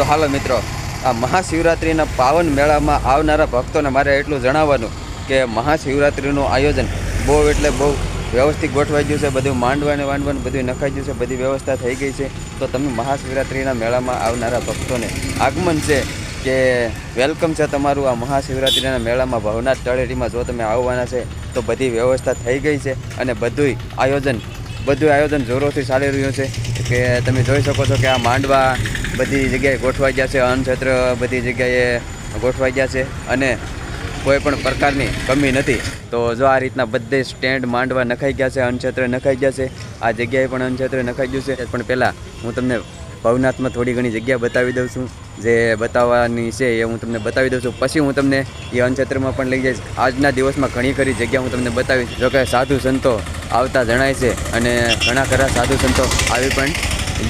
તો હાલો મિત્રો, આ મહાશિવરાત્રિના પાવન મેળામાં આવનારા ભક્તોને મારે એટલું જણાવવાનું કે મહાશિવરાત્રિનું આયોજન બહુ એટલે બહુ વ્યવસ્થિત ગોઠવાઈ ગયું છે, બધું માંડવાને વાંડવાનું બધું નખાઈ ગયું છે, બધી વ્યવસ્થા થઈ ગઈ છે. તો તમે મહાશિવરાત્રિના મેળામાં આવનારા ભક્તોને આગમન છે કે વેલકમ છે તમારું આ મહાશિવરાત્રિના મેળામાં ભવનાથ તળેટીમાં જો તમે આવવાના છે, તો બધી વ્યવસ્થા થઈ ગઈ છે અને બધુંય આયોજન બધું આયોજન જોરોથી ચાલી રહ્યું છે કે તમે જોઈ શકો છો કે આ માંડવા બધી જગ્યાએ ગોઠવાઈ ગયા છે અન્નક્ષેત્ર બધી જગ્યાએ ગોઠવાઈ ગયા છે અને કોઈ પણ પ્રકારની કમી નથી. તો જો આ રીતના બધે સ્ટેન્ડ માંડવા નખાઈ ગયા છે અન્નક્ષેત્ર નખાઈ ગયા છે, આ જગ્યાએ પણ અન્નક્ષેત્ર નખાઈ ગયું છે. પણ પહેલાં હું તમને ભવનાથમાં થોડી ઘણી જગ્યા બતાવી દઉં છું. જે બતાવવાની છે એ હું તમને બતાવી દઉં છું. પછી હું તમને એ અન્નક્ષેત્રમાં પણ લઈ જઈશ. આજના દિવસમાં ઘણી ખરી જગ્યા હું તમને બતાવીશ. જોકે સાધુ સંતો આવતા જણાય છે અને ઘણા ખરા સાધુ સંતો આવી પણ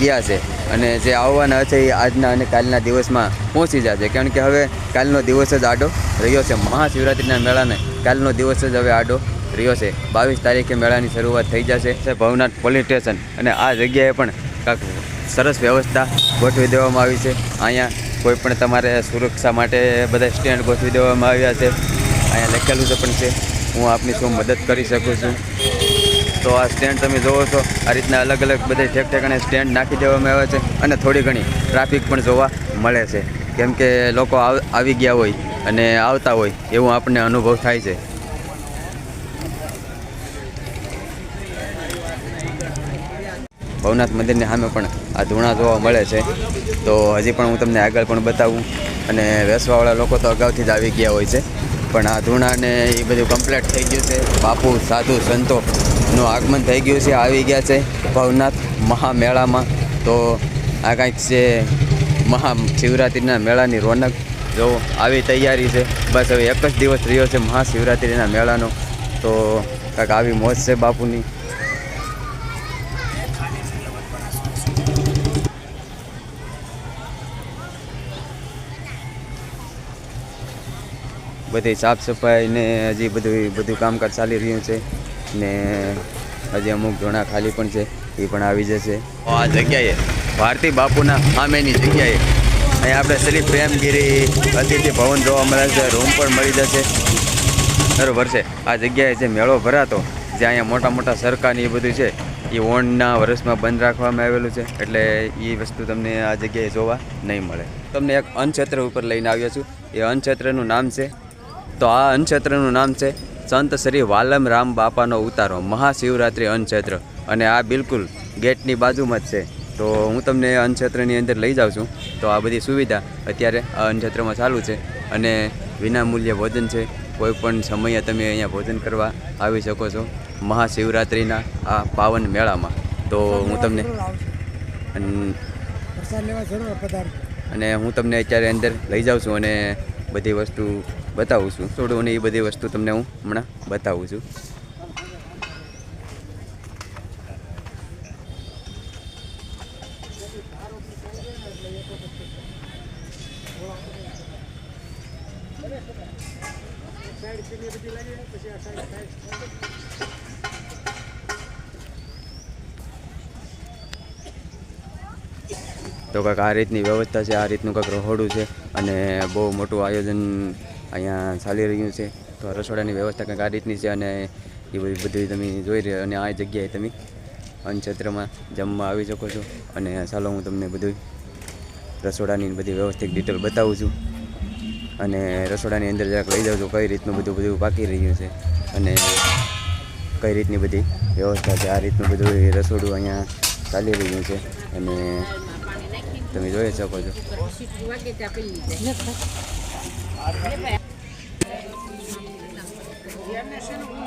ગયા છે. અને જે આવવાના છે એ આજના અને કાલના દિવસમાં પહોંચી જશે. કારણ કે હવે કાલનો દિવસ જ આડો રહ્યો છે. મહાશિવરાત્રિના મેળાને કાલનો દિવસ જ હવે આડો રહ્યો છે. બાવીસ તારીખે મેળાની શરૂઆત થઈ જશે. ભવનાથ પોલીસ સ્ટેશન અને આ જગ્યાએ પણ કાંક સરસ વ્યવસ્થા ગોઠવી દેવામાં આવી છે. અહીંયા કોઈ પણ તમારે સુરક્ષા માટે બધા સ્ટેન્ડ ગોઠવી દેવામાં આવ્યા છે. અહીંયા લખેલું છે પણ છે. હું આપની શું મદદ કરી શકું છું? તો આ સ્ટેન્ડ તમે જોવો છો. આ રીતના અલગ અલગ બધે ઠેક ઠેકાણે સ્ટેન્ડ નાખી દેવામાં આવે છે અને થોડી ઘણી ટ્રાફિક પણ જોવા મળે છે. કેમ કે લોકો આવ- ગયા હોય અને આવતા હોય એવું આપણને અનુભવ થાય છે. ભવનાથ મંદિરની સામે પણ આ ધૂણા જોવા મળે છે. તો હજી પણ હું તમને આગળ પણ બતાવું. અને વેસવાવાળા લોકો તો અગાઉથી જ આવી ગયા હોય છે. પણ આ ધૂણાને એ બધું કમ્પ્લીટ થઈ ગયું છે. બાપુ સાધુ સંતોનું આગમન થઈ ગયું છે, આવી ગયા છે ભવનાથ મહામેળામાં. તો આ કાંઈક છે મહા શિવરાત્રિના મેળાની રોનક. જો આવી તૈયારી છે. બસ હવે એક જ દિવસ રહ્યો છે મહાશિવરાત્રિના મેળાનો. તો કાંઈક આવી મોજ છે બાપુની. બધી સાફ સફાઈ ને હજી બધું બધું કામકાજ ચાલી રહ્યું છે. ને હજી અમુક ઘણા ખાલી પણ છે, એ પણ આવી જશે. આ જગ્યાએ ભારતી બાપુના સામેની જગ્યાએ અહીંયા આપણે શ્રી પ્રેમગીરી અતિથિ ભવન જોવા મળે છે. રૂમ પણ મળી જશે. દર વર્ષે આ જગ્યાએ જે મેળો ભરાતો, જે અહીંયા મોટા મોટા સરકારની એ બધું છે, એ ઓણના વર્ષમાં બંધ રાખવામાં આવેલું છે. એટલે એ વસ્તુ તમને આ જગ્યાએ જોવા નહીં મળે. તમને એક અન્નક્ષેત્ર ઉપર લઈને આવ્યો છું. એ અન્નક્ષેત્રનું નામ છે તો આ અન્નક્ષેત્રનું નામ છે સંત શ્રી વાલમ રામ બાપાનો ઉતારો મહાશિવરાત્રિ અન્નક્ષેત્ર. અને આ બિલકુલ ગેટની બાજુમાં જ છે. તો હું તમને અન્નક્ષેત્રની અંદર લઈ જાઉં છું. તો આ બધી સુવિધા અત્યારે આ અન્નક્ષેત્રમાં ચાલુ છે અને વિનામૂલ્ય ભોજન છે. કોઈ પણ સમયે તમે અહીંયા ભોજન કરવા આવી શકો છો મહાશિવરાત્રિના આ પાવન મેળામાં. તો હું તમને અન- હું તમને અત્યારે અંદર લઈ જાઉં છું અને બધી વસ્તુ બતાવું છું. થોડું અને એ બધી વસ્તુ તમને હું હમણાં બતાવું છું. તો કાંક આ રીતની વ્યવસ્થા છે, આ રીતનું કાંઈક રહોડું છે અને બહુ મોટું આયોજન અહીંયા ચાલી રહ્યું છે. તો રસોડાની વ્યવસ્થા કંઈક આ રીતની છે અને એ બધી બધી તમે જોઈ રહ્યા અને આ જગ્યાએ તમે અન્નક્ષેત્રમાં જમવા આવી શકો છો. અને ચાલો હું તમને બધું રસોડાની બધી વ્યવસ્થિત ડિટેલ બતાવું છું. અને રસોડાની અંદર જરાક લઈ જાઉં છું, કઈ રીતનું બધું બધું પાકી રહ્યું છે અને કઈ રીતની બધી વ્યવસ્થા છે, આ રીતનું બધું રસોડું અહીંયા ચાલી રહ્યું છે. અને તમે જોઈ શકો છો. Gracias.